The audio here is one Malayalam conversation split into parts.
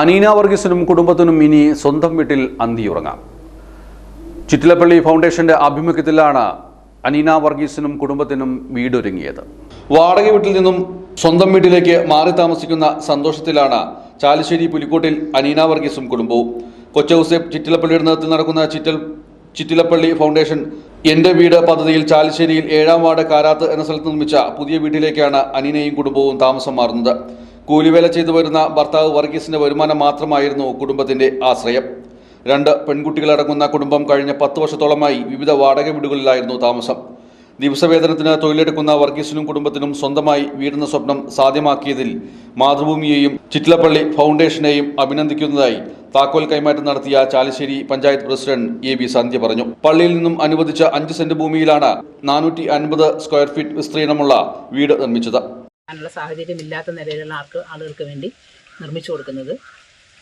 അനീന വർഗീസിനും കുടുംബത്തിനും ഇനി സ്വന്തം വീട്ടിൽ അന്തിയുറങ്ങാം. ചിറ്റിലപ്പള്ളി ഫൗണ്ടേഷന്റെ ആഭിമുഖ്യത്തിലാണ് അനീന വർഗീസിനും കുടുംബത്തിനും വീടൊരുങ്ങിയത്. വാടക വീട്ടിൽ നിന്നും സ്വന്തം വീട്ടിലേക്ക് മാറി താമസിക്കുന്ന സന്തോഷത്തിലാണ് ചാലിശ്ശേരി പുലിക്കോട്ടിൽ അനീന വർഗീസും കുടുംബവും. കൊച്ചൗസേപ്പ് ചിറ്റിലപ്പള്ളിയുടെ നേതൃത്വത്തിൽ നടക്കുന്ന ചിറ്റൽ ചിറ്റിലപ്പള്ളി ഫൗണ്ടേഷൻ എന്റെ വീട് പദ്ധതിയിൽ ചാലിശ്ശേരിയിൽ ഏഴാം വാർഡ് കാരാത്ത് എന്ന സ്ഥലത്ത് നിർമ്മിച്ച പുതിയ വീട്ടിലേക്കാണ് അനീനയും കുടുംബവും താമസം മാറുന്നത്. കൂലിവേല ചെയ്തു വരുന്ന ഭർത്താവ് വർഗീസിന്റെ വരുമാനം മാത്രമായിരുന്നു കുടുംബത്തിന്റെ ആശ്രയം. രണ്ട് പെൺകുട്ടികളടങ്ങുന്ന കുടുംബം കഴിഞ്ഞ പത്ത് വർഷത്തോളമായി വിവിധ വാടക വീടുകളിലായിരുന്നു താമസം. ദിവസവേതനത്തിന് തൊഴിലെടുക്കുന്ന വർഗീസിനും കുടുംബത്തിനും സ്വന്തമായി വീടുന്ന സ്വപ്നം സാധ്യമാക്കിയതിൽ മാതൃഭൂമിയെയും ചിറ്റിലപ്പള്ളി ഫൗണ്ടേഷനെയും അഭിനന്ദിക്കുന്നതായി താക്കോൽ കൈമാറ്റം നടത്തിയ Chalissery panchayat president A B Sandhya പറഞ്ഞു. പള്ളിയിൽ നിന്നും അനുവദിച്ച അഞ്ച് സെന്റ് ഭൂമിയിലാണ് നാനൂറ്റി സ്ക്വയർ ഫീറ്റ് വിസ്തീർണമുള്ള വീട് നിർമ്മിച്ചത്. അതിനുള്ള സാഹചര്യം ഇല്ലാത്ത നിലയിലുള്ള ആൾക്ക് ആളുകൾക്ക് വേണ്ടി നിർമ്മിച്ചു കൊടുക്കുന്നത്.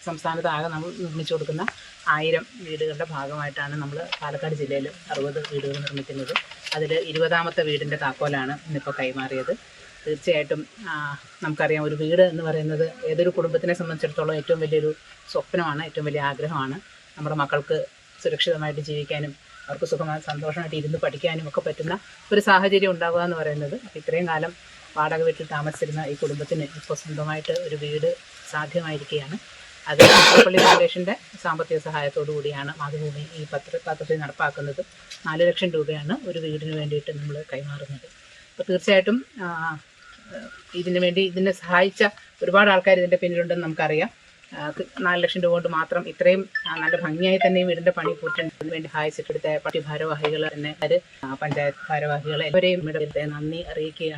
സംസ്ഥാനത്ത് ആകെ നമ്മൾ നിർമ്മിച്ചു കൊടുക്കുന്ന ആയിരം വീടുകളുടെ ഭാഗമായിട്ടാണ് നമ്മൾ പാലക്കാട് ജില്ലയിൽ അറുപത് വീടുകൾ നിർമ്മിക്കുന്നത്. അതിൽ ഇരുപതാമത്തെ വീടിന്റെ താക്കോലാണ് ഇന്നിപ്പോൾ കൈമാറിയത്. തീർച്ചയായിട്ടും നമുക്കറിയാം ഒരു വീട് എന്ന് പറയുന്നത് ഏതൊരു കുടുംബത്തിനെ സംബന്ധിച്ചിടത്തോളം ഏറ്റവും വലിയൊരു സ്വപ്നമാണ് ഏറ്റവും വലിയ ആഗ്രഹമാണ്. നമ്മുടെ മക്കൾക്ക് സുരക്ഷിതമായിട്ട് ജീവിക്കാനും അവർക്ക് സുഖമായി സന്തോഷമായിട്ട് ഇരുന്ന് പഠിക്കാനും ഒക്കെ പറ്റുന്ന ഒരു സാഹചര്യം ഉണ്ടാകുക എന്ന് പറയുന്നത്. ഇത്രയും കാലം വാടക വീട്ടിൽ താമസിച്ചിരുന്ന ഈ കുടുംബത്തിന് ഇപ്പോൾ സ്വന്തമായിട്ട് ഒരു വീട് സാധ്യമായിരിക്കുകയാണ്. അത് പള്ളി ഫൗണ്ടേഷന്റെ സാമ്പത്തിക സഹായത്തോടു കൂടിയാണ് മാതൃഭൂമി ഈ പത്ര പദ്ധതി നടപ്പാക്കുന്നത്. നാല് ലക്ഷം രൂപയാണ് ഒരു വീടിന് വേണ്ടിയിട്ട് നമ്മൾ കൈമാറുന്നത്. അപ്പോൾ തീർച്ചയായിട്ടും ഇതിനു വേണ്ടി ഇതിനെ സഹായിച്ച ഒരുപാട് ആൾക്കാർ ഇതിന്റെ പിന്നിലുണ്ടെന്ന് നമുക്കറിയാം. നാല് ലക്ഷം രൂപ കൊണ്ട് മാത്രം ഇത്രയും നല്ല ഭംഗിയായി തന്നെ വീടിന്റെ പണി പൂർത്തിയാക്കുന്നതിന് വേണ്ടി സഹായിച്ചിട്ടെടുത്ത പാർട്ടി ഭാരവാഹികൾ തന്നെ പഞ്ചായത്ത് ഭാരവാഹികളെ എല്ലാവരെയും ഇവിടെ നന്ദി അറിയിക്കുകയാണ്.